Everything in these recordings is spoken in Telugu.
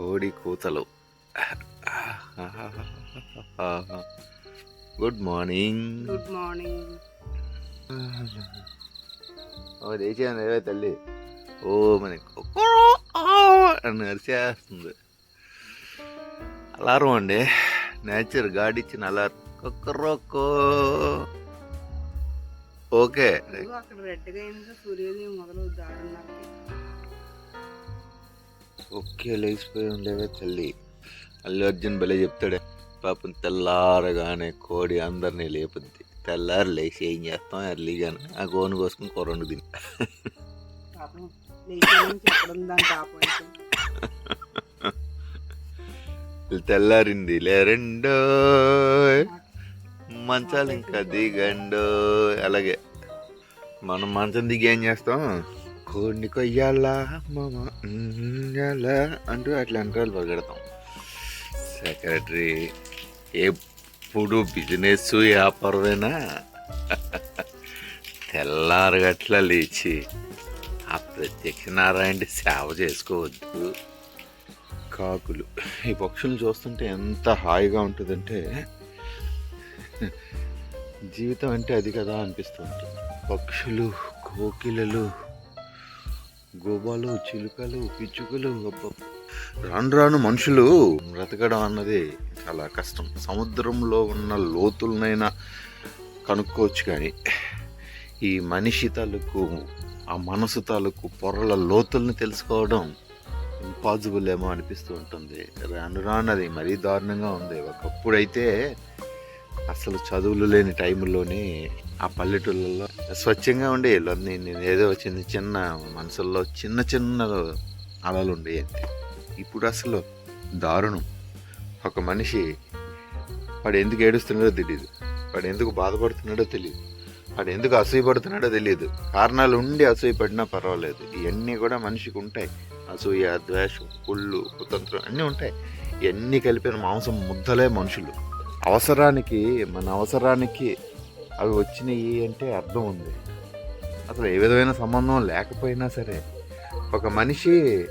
కోడి కూతలు. Good morning. Good morning. ఓ లేచాను తల్లి. ఓ మన అని అరిచేస్తుంది. అలారం అండి. నేచర్ గాడి ఇచ్చిన అలారం కుక్కరోకో ఓకే. రెడ్గా సూర్యోదయం మొదలు ఓకే లేచిపోయి ఉండేవే తల్లి. అల్లు అర్జున్ భలే చెప్తాడే పాపం తెల్లారగానే కోడి అందరినీ లేపుద్ది. తెల్లారి లేచి ఏం చేస్తాం? ఎర్లీగానే ఆ గోను కోసుకుని కూర వండు తిని తెల్లారింది లేరెండో మంచాలు ఇంకా దిగండో. అలాగే మనం మంచం దిగి ఏం చేస్తాం? కోడిని కొయ్యాలా మామ ఉయ్యాలా అంటూ అట్లా అంటారు పరిగెడతాం. సెక్రటరీ ఎప్పుడు బిజినెస్ వ్యాపారమేనా? తెల్లారగట్ల లేచి ఆ ప్రత్యక్ష నారాయణ సేవ చేసుకోవద్దు. కాకులు ఈ పక్షులు చూస్తుంటే ఎంత హాయిగా ఉంటుందంటే జీవితం అంటే అది కదా అనిపిస్తూ ఉంటుంది. పక్షులు కోకిలలు గోబాలు చిలుకలు పిచ్చుకలు రాను రాను మనుషులు బ్రతకడం అన్నది చాలా కష్టం. సముద్రంలో ఉన్న లోతులనైనా కనుక్కోవచ్చు కానీ ఈ మనిషి తాలూకు ఆ మనసు తాలూకు పొరల లోతుల్ని తెలుసుకోవడం ఇంపాసిబుల్ ఏమో అనిపిస్తూ ఉంటుంది. రాను రాను అది మరీ దారుణంగా ఉంది. ఒకప్పుడైతే అసలు చదువులు లేని టైంలోనే ఆ పల్లెటూళ్ళల్లో స్వచ్ఛంగా ఉండే అన్నీ నేను ఏదో చిన్న చిన్న మనసుల్లో చిన్న చిన్న అలలు ఉండేవి. ఇప్పుడు అసలు దారుణం. ఒక మనిషి వాడు ఎందుకు ఏడుస్తున్నాడో తెలియదు వాడు ఎందుకు బాధపడుతున్నాడో తెలియదు వాడు ఎందుకు అసూయపడుతున్నాడో తెలియదు కారణాలు ఉండి అసూయపడినా పర్వాలేదు. ఇవన్నీ కూడా మనిషికి ఉంటాయి. అసూయ ద్వేషం కుళ్ళు కుతంత్రం అన్నీ ఉంటాయి. ఇవన్నీ కలిపిన మాంసం ముద్దలే మనుషులు. అవసరానికి మన అవసరానికి అవి వచ్చినాయి అంటే అర్థం ఉంది. అసలు ఏ విధమైన సంబంధం లేకపోయినా సరే ఒక మనిషి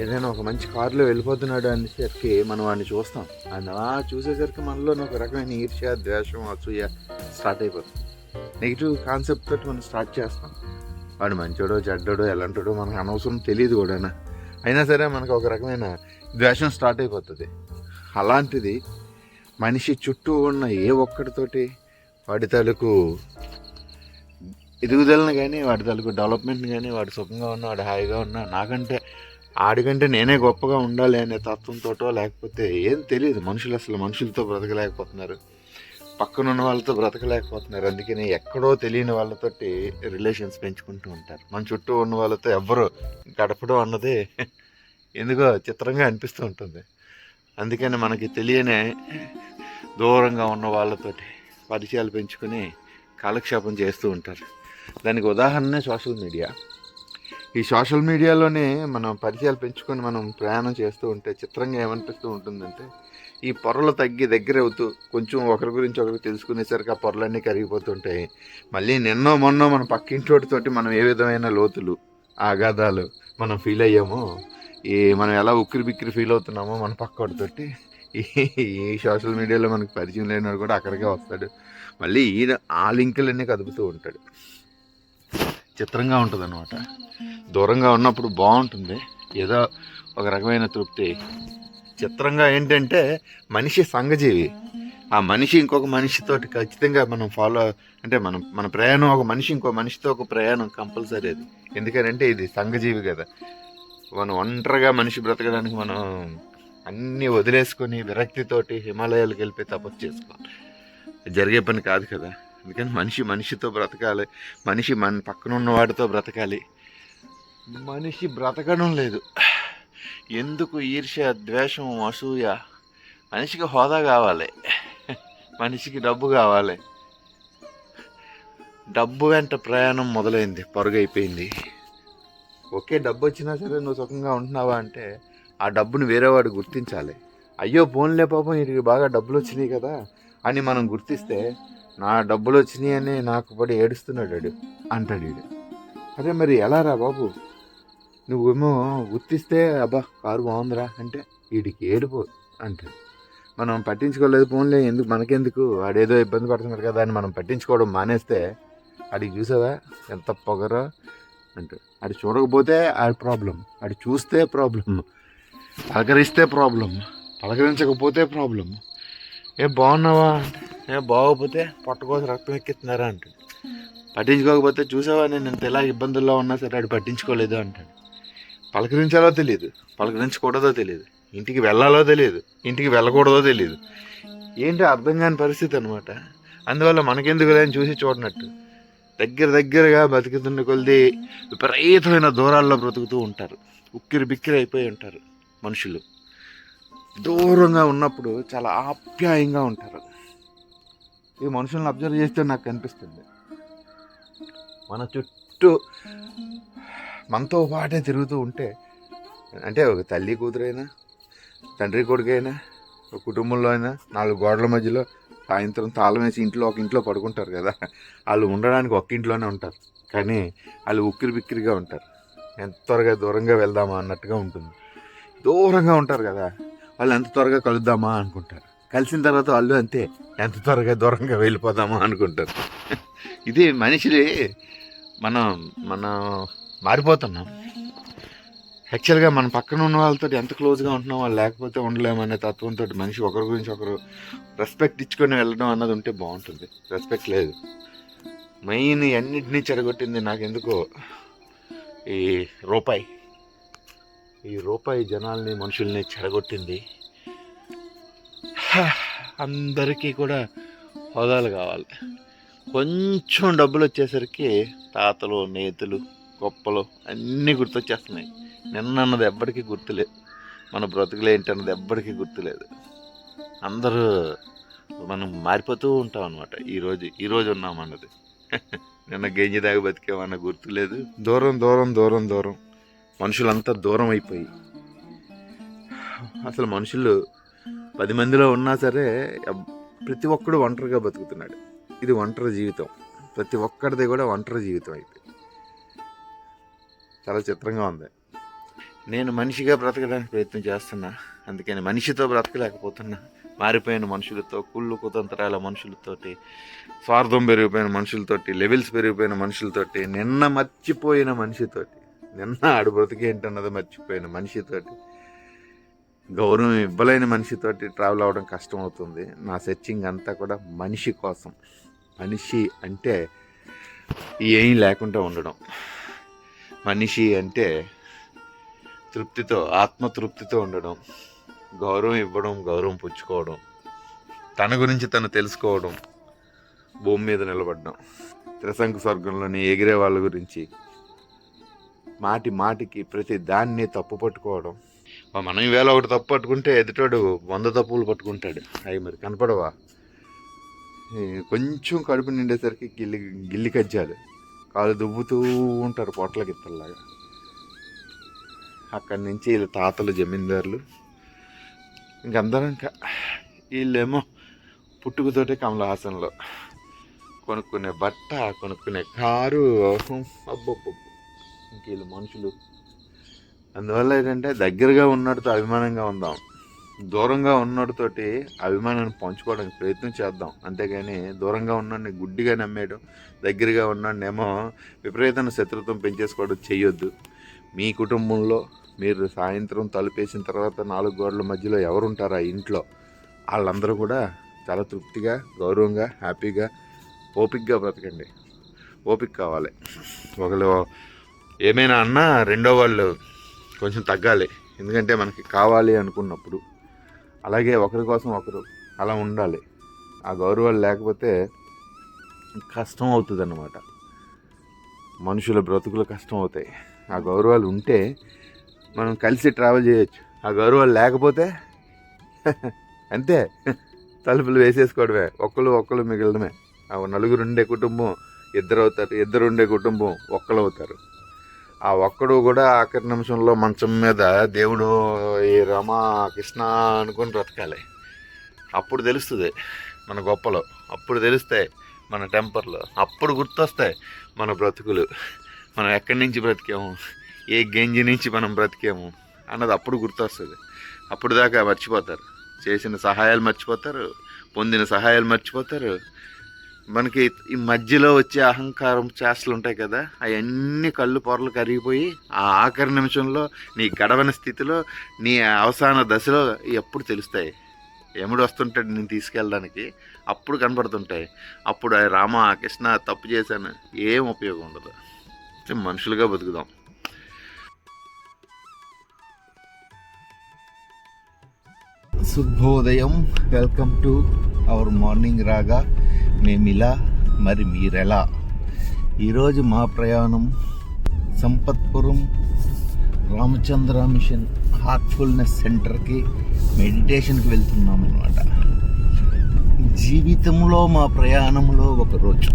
ఏదైనా ఒక మంచి కారులో వెళ్ళిపోతున్నాడు అనేసరికి మనం వాడిని చూస్తాం. అండ్ అలా చూసేసరికి మనలో ఒక రకమైన ఈర్ష్య ద్వేషం అసూయ స్టార్ట్ అయిపోతుంది. నెగిటివ్ కాన్సెప్ట్ తోటి మనం స్టార్ట్ చేస్తాం. వాడు మంచోడో చెడ్డోడో ఎలాంటోడో మనకు అనవసరం తెలియదు కూడా అయినా సరే మనకు ఒక రకమైన ద్వేషం స్టార్ట్ అయిపోతుంది. అలాంటిది మనిషి చుట్టూ ఉన్న ఏ ఒక్కడితోటి వాటి తాలూకు ఎదుగుదలను కానీ వాడి తాలూకు డెవలప్మెంట్ కానీ వాడు సుఖంగా ఉన్నా వాడు హాయిగా ఉన్నా నాకంటే ఆడికంటే నేనే గొప్పగా ఉండాలి అనే తత్వంతోటో లేకపోతే ఏం తెలియదు. మనుషులు అసలు మనుషులతో బ్రతకలేకపోతున్నారు. పక్కన ఉన్న వాళ్ళతో బ్రతకలేకపోతున్నారు. అందుకని ఎక్కడో తెలియని వాళ్ళతోటి రిలేషన్స్ పెంచుకుంటూ ఉంటారు. మన చుట్టూ ఉన్న వాళ్ళతో ఎవ్వరు గడపడం అన్నది ఎందుకో చిత్రంగా అనిపిస్తూ ఉంటుంది. అందుకని మనకి తెలియని దూరంగా ఉన్న వాళ్ళతోటి పరిచయాలు పెంచుకొని కాలక్షేపం చేస్తూ ఉంటారు. దానికి ఉదాహరణనే సోషల్ మీడియా. ఈ సోషల్ మీడియాలోనే మనం పరిచయాలు పెంచుకొని మనం ప్రయాణం చేస్తూ ఉంటే చిత్రంగా ఏమనిపిస్తూ ఉంటుందంటే ఈ పొరలు తగ్గి దగ్గర అవుతూ కొంచెం ఒకరి గురించి ఒకరు తెలుసుకునేసరికి ఆ పొరలన్నీ కరిగిపోతుంటాయి మళ్ళీ నిన్నో మొన్నో మన పక్కింటోటితోటి మనం ఏ విధమైన లోతులు ఆఘాతాలు మనం ఫీల్ అయ్యామో ఈ మనం ఎలా ఉక్కిరి బిక్కిరి ఫీల్ అవుతున్నామో మన పక్కోటితోటి ఈ సోషల్ మీడియాలో మనకు పరిచయం లేనివాడు కూడా అక్కడికే వస్తాడు. మళ్ళీ ఈయన ఆ లింకులన్నీ కదుపుతూ ఉంటాడు. చిత్రంగా ఉంటుంది అనమాట దూరంగా ఉన్నప్పుడు బాగుంటుంది. ఏదో ఒక రకమైన తృప్తి. చిత్రంగా ఏంటంటే మనిషి సంఘజీవి. ఆ మనిషి ఇంకొక మనిషితోటి ఖచ్చితంగా మనం ఫాలో అంటే మనం మన ప్రయాణం ఒక మనిషి ఇంకో మనిషితో ఒక ప్రయాణం కంపల్సరీ అది. ఎందుకంటే ఇది సంఘజీవి కదా. మనం ఒంటరిగా మనిషి బ్రతకడానికి మనం అన్నీ వదిలేసుకొని విరక్తితోటి హిమాలయాలకు వెళ్ళిపోయి తపస్సు చేసుకోవాలి. జరిగే పని కాదు కదా. అందుకని మనిషి మనిషితో బ్రతకాలి. మనిషి మన పక్కన ఉన్నవాడితో బ్రతకాలి. మనిషి బ్రతకడం లేదు. ఎందుకు ఈర్ష్య ద్వేషం అసూయ? మనిషికి హోదా కావాలి. మనిషికి డబ్బు కావాలి. డబ్బు వెంట ప్రయాణం మొదలైంది. పొరుగైపోయింది. ఒకే డబ్బు వచ్చినా సరే నువ్వు సుఖంగా ఉంటున్నావా అంటే ఆ డబ్బును వేరేవాడు గుర్తించాలి. అయ్యో పోన్లే పాపం వీడికి బాగా డబ్బులు వచ్చినాయి కదా అని మనం గుర్తిస్తే నా డబ్బులు వచ్చినాయి అని నాకు పడి ఏడుస్తున్నాడు వాడు అంటాడు వీడు. అరే మరి ఎలా రా బాబు? నువ్వేమో గుర్తిస్తే అబ్బా కారు బాగుందిరా అంటే వీడికి ఏడుపో అంటాడు. మనం పట్టించుకోలేదు ఫోన్లే ఎందుకు మనకెందుకు వాడేదో ఇబ్బంది పడుతున్నాడు కదా అని మనం పట్టించుకోవడం మానేస్తే ఆడికి చూసావా ఎంత పొగరో అంటాడు. ఆడి చూడకపోతే ఆ ప్రాబ్లం అది చూస్తే ప్రాబ్లం పలకరిస్తే ప్రాబ్లం పలకరించకపోతే ప్రాబ్లం. ఏ బాగున్నావా? అంటే ఏ బాగోకపోతే పొట్టకోసం రక్తం ఎక్కిస్తున్నారా అంటాడు. పట్టించుకోకపోతే చూసావా నేను ఇంత ఎలా ఇబ్బందుల్లో ఉన్నా సరే అటు పట్టించుకోలేదు అంటాడు. పలకరించాలో తెలియదు పలకరించకూడదో తెలియదు. ఇంటికి వెళ్ళాలో తెలియదు ఇంటికి వెళ్ళకూడదో తెలియదు. ఏంటి అర్థం కాని పరిస్థితి అనమాట అందువల్ల మనకెందుకు లేని చూసి చూడనట్టు. దగ్గర దగ్గరగా బతుకుతున్న కొలిది విపరీతమైన దూరాల్లో బ్రతుకుతూ ఉంటారు. ఉక్కిరి బిక్కిరి అయిపోయి ఉంటారు. మనుషులు. దూరంగా ఉన్నప్పుడు చాలా ఆప్యాయంగా ఉంటారు. ఈ మనుషులను అబ్జర్వ్ చేస్తే నాకు కనిపిస్తుంది. మన చుట్టూ మనతో పాటే తిరుగుతూ ఉంటే అంటే ఒక తల్లి కూతురైనా తండ్రి కొడుకైనా ఒక కుటుంబంలో అయినా నాలుగు గోడల మధ్యలో సాయంత్రం తాళం వేసి ఇంట్లో ఒక ఇంట్లో పడుకుంటారు కదా. వాళ్ళు ఉండడానికి ఒక్క ఇంట్లోనే ఉంటారు. కానీ వాళ్ళు ఉక్కిరి బిక్కిరిగా ఉంటారు. ఎంత త్వరగా దూరంగా వెళ్దామా అన్నట్టుగా ఉంటుంది. దూరంగా ఉంటారు కదా వాళ్ళు ఎంత త్వరగా కలుద్దామా అనుకుంటారు. కలిసిన తర్వాత వాళ్ళు అంతే ఎంత త్వరగా దూరంగా వెళ్ళిపోదామా అనుకుంటారు. ఇది మనిషిని మనం మనం మారిపోతున్నాం. యాక్చువల్గా మన పక్కన ఉన్న వాళ్ళతో ఎంత క్లోజ్గా ఉంటున్నాం వాళ్ళు లేకపోతే ఉండలేమనే తత్వంతో మనిషి ఒకరి గురించి ఒకరు రెస్పెక్ట్ ఇచ్చుకొని వెళ్ళడం అన్నది ఉంటే బాగుంటుంది. రెస్పెక్ట్ లేదు. మెయిన్ అన్నిటినీ చెడగొట్టింది నాకు ఎందుకో ఈ రూపాయి. ఈ రూపాయి జనాల్ని మనుషుల్ని చెడగొట్టింది. అందరికీ కూడా హోదాలు కావాలి. కొంచెం డబ్బులు వచ్చేసరికి తాతలు నేతలు గొప్పలు అన్నీ గుర్తొచ్చేస్తున్నాయి. నిన్న అన్నది గుర్తులేదు మన బ్రతుకులు ఏంటన్నది గుర్తులేదు. అందరూ మనం మారిపోతూ ఉంటాం అనమాట ఈరోజు ఈరోజు ఉన్నాం అన్నది నిన్న గెంజి దాకా బతికేమన్న గుర్తులేదు. దూరం దూరం దూరం దూరం. మనుషులంతా దూరం అయిపోయి. అసలు మనుషులు పది మందిలో ఉన్నా సరే ప్రతి ఒక్కడు ఒంటరిగా బతుకుతున్నాడు. ఇది ఒంటరి జీవితం. ప్రతి ఒక్కరిది కూడా ఒంటరి జీవితం అయితే. చాలా చిత్రంగా ఉంది. నేను మనిషిగా బ్రతకడానికి ప్రయత్నం చేస్తున్నా. అందుకని మనిషితో బ్రతకలేకపోతున్నా. మారిపోయిన మనుషులతో కుళ్ళు కుతంత్రాల మనుషులతోటి స్వార్థం పెరిగిపోయిన మనుషులతోటి లెవెల్స్ పెరిగిపోయిన మనుషులతోటి నిన్న మర్చిపోయిన మనిషితోటి నిన్న ఆడు బ్రతికేంటన్నది మర్చిపోయిన మనిషితోటి. గౌరవం ఇవ్వలేని మనిషితోటి ట్రావెల్ అవ్వడం కష్టం అవుతుంది నా సెర్చింగ్ అంతా కూడా మనిషి కోసం. మనిషి అంటే ఏం లేకుండా ఉండడం. మనిషి అంటే తృప్తితో ఆత్మతృప్తితో ఉండడం. గౌరవం ఇవ్వడం గౌరవం పుచ్చుకోవడం. తన గురించి తను తెలుసుకోవడం. భూమి మీద నిలబడడం. త్రిశంకు స్వర్గంలోని ఎగిరే వాళ్ళ గురించి మాటి మాటికి ప్రతి దాన్ని తప్పు పట్టుకోవడం. మనం ఈవేళ ఒకటి తప్పు పట్టుకుంటే ఎదుటాడు వంద తప్పులు పట్టుకుంటాడు. అవి మరి కనపడవా? కొంచెం కడుపు నిండేసరికి గిల్లి గిల్లి కజ్జాలు. కాలు దువ్వుతూ ఉంటారు పొట్ల గిత్తల్లాగా. అక్కడి నుంచి వీళ్ళ తాతలు జమీందారులు. ఇంకందరం ఇంకా వీళ్ళేమో పుట్టుకతోటే కమలహాసన్లో కొనుక్కునే బట్ట కొనుక్కునే కారు. అబ్బబ్బబ్బ. ఇంక వీళ్ళు మనుషులు. అందువల్ల ఏంటంటే దగ్గరగా ఉన్నటితో అభిమానంగా ఉందాం. దూరంగా ఉన్నటితోటి అభిమానాన్ని పంచుకోవడానికి ప్రయత్నం చేద్దాం. అంతేగాని దూరంగా ఉన్నాడిని గుడ్డిగా నమ్మేయడం దగ్గరగా ఉన్నాడినేమో విపరీతమైన శత్రుత్వం పెంచేసుకోవడం చేయొద్దు మీ కుటుంబంలో మీరు సాయంత్రం తలుపేసిన తర్వాత నాలుగు గోడల మధ్యలో ఎవరుంటారు ఆ ఇంట్లో? వాళ్ళందరూ కూడా చాలా తృప్తిగా గౌరవంగా హ్యాపీగా ఓపిక్గా బ్రతకండి. ఓపిక కావాలి. ఒకళ్ళు ఏమైనా అన్నా రెండో వాళ్ళు కొంచెం తగ్గాలి. ఎందుకంటే మనకి కావాలి అనుకున్నప్పుడు. అలాగే ఒకరి కోసం ఒకరు అలా ఉండాలి. ఆ గౌరవాలు లేకపోతే కష్టం అవుతుంది అన్నమాట మనుషుల బ్రతుకులు కష్టం అవుతాయి. ఆ గౌరవాలు ఉంటే మనం కలిసి ట్రావెల్ చేయొచ్చు. ఆ గౌరవాలు లేకపోతే అంతే. తలుపులు వేసేసుకోవడమే. ఒక్కరు ఒక్కరు మిగలడమే. ఆ నలుగురు ఉండే కుటుంబం ఇద్దరు అవుతారు ఇద్దరు ఉండే కుటుంబం ఒక్కరు అవుతారు ఆ ఒక్కడు కూడా ఆఖరి నిమిషంలో మంచం మీద దేవుడు ఈ రమ కృష్ణ అనుకొని బ్రతకాలి. అప్పుడు తెలుస్తుంది మన గొప్పలు అప్పుడు తెలుస్తాయి మన టెంపర్లు అప్పుడు గుర్తొస్తాయి మన బ్రతుకులు. మనం ఎక్కడి నుంచి బ్రతికాము ఏ గంజి నుంచి మనం బ్రతికాము అన్నది అప్పుడు గుర్తొస్తుంది. అప్పుడు దాకా మర్చిపోతారు. చేసిన సహాయాలు మర్చిపోతారు పొందిన సహాయాలు మర్చిపోతారు మనకి ఈ మధ్యలో వచ్చే అహంకారం చేష్టలు ఉంటాయి కదా అవన్నీ కళ్ళు పొరలు కరిగిపోయి ఆ ఆఖరి నిమిషంలో నీ గడవని స్థితిలో నీ అవసాన దశలో ఎప్పుడు తెలుస్తాయి. ఎముడు వస్తుంటాడు నేను తీసుకెళ్ళడానికి అప్పుడు కనబడుతుంటాయి అప్పుడు రామ కృష్ణ తప్పు చేశాను ఏం ఉపయోగం ఉండదు. మనుషులుగా బతుకుదాం. శుభోదయం. వెల్కమ్ టు అవర్ మార్నింగ్ రాగా మేమిలా మరి మీరెలా? ఈరోజు మా ప్రయాణం సంపత్పురం రామచంద్ర మిషన్ హార్ట్ఫుల్నెస్ సెంటర్కి మెడిటేషన్కి వెళ్తున్నాం అనమాట జీవితంలో మా ప్రయాణంలో ఒక రోజు.